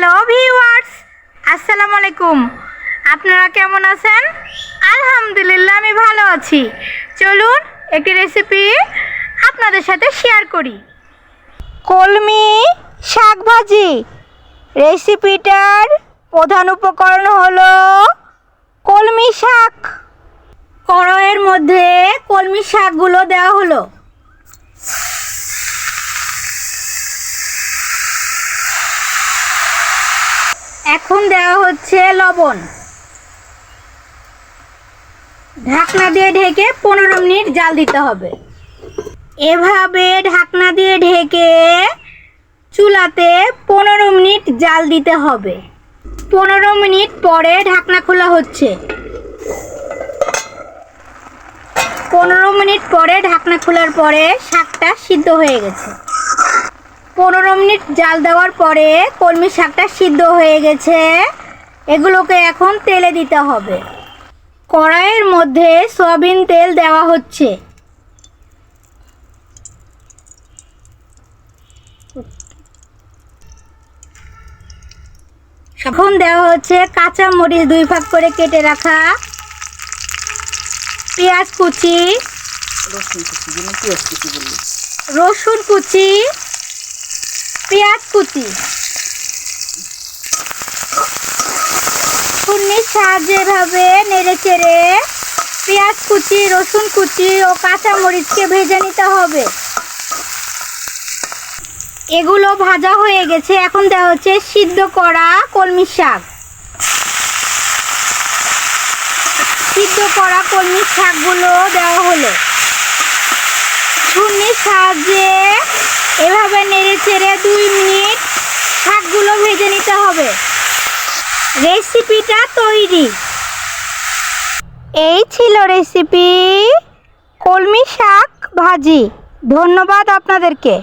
Hello viewers আসসালামু আলাইকুম আপনারা কেমন আছেন? আলহামদুলিল্লাহ, আমি ভালো আছি। চলুন একটি রেসিপি আপনাদের সাথে শেয়ার করি। কলমি শাক ভাজি। রেসিপিটার প্রধান উপকরণ হলো কলমি শাক। কড়াইয়ের মধ্যে কলমি শাকগুলো দেওয়া হলো। এখন দেওয়া হচ্ছে লবণ। ঢাকনা দিয়ে ঢেকে পনেরো মিনিট জাল দিতে হবে। এভাবে ঢাকনা দিয়ে ঢেকে চুলাতে পনেরো মিনিট জাল দিতে হবে। পনেরো মিনিট পরে ঢাকনা খোলা হচ্ছে। পনেরো মিনিট পরে ঢাকনা খোলার পরে শাকটা সিদ্ধ হয়ে গেছে। পনেরো মিনিট জাল দেওয়ার পরে কলমি শাকটা সিদ্ধ হয়ে গেছে। এগুলোকে এখন তেলে দিতে হবে। কড়াইয়ের মধ্যে সয়াবিন তেল দেওয়া হচ্ছে। এখন দেওয়া হচ্ছে কাঁচা মরিচ দুই ভাগ করে কেটে রাখা পেঁয়াজ কুচি রসুন কুচি রসুন কুচি পেঁয়াজ কুচি। খুন্নির সাহায্যে এভাবে নেড়ে চেড়ে পেঁয়াজ কুচি, রসুন কুচি ও কাঁচা মরিচকে ভেজে নিতে হবে। এগুলো ভাজা হয়ে গেছে। এখন দেওয়া হচ্ছে সিদ্ধ করা কলমি শাক। সিদ্ধ করা কলমি শাকগুলো দেওয়া হলো। ছুরির সাহায্যে এভাবে নেড়ে চেড়ে দুই মিনিট শাকগুলো ভেজে নিতে হবে। রেসিপিটা তৈরি। এই ছিল রেসিপি কলমি শাক ভাজি। ধন্যবাদ আপনাদেরকে।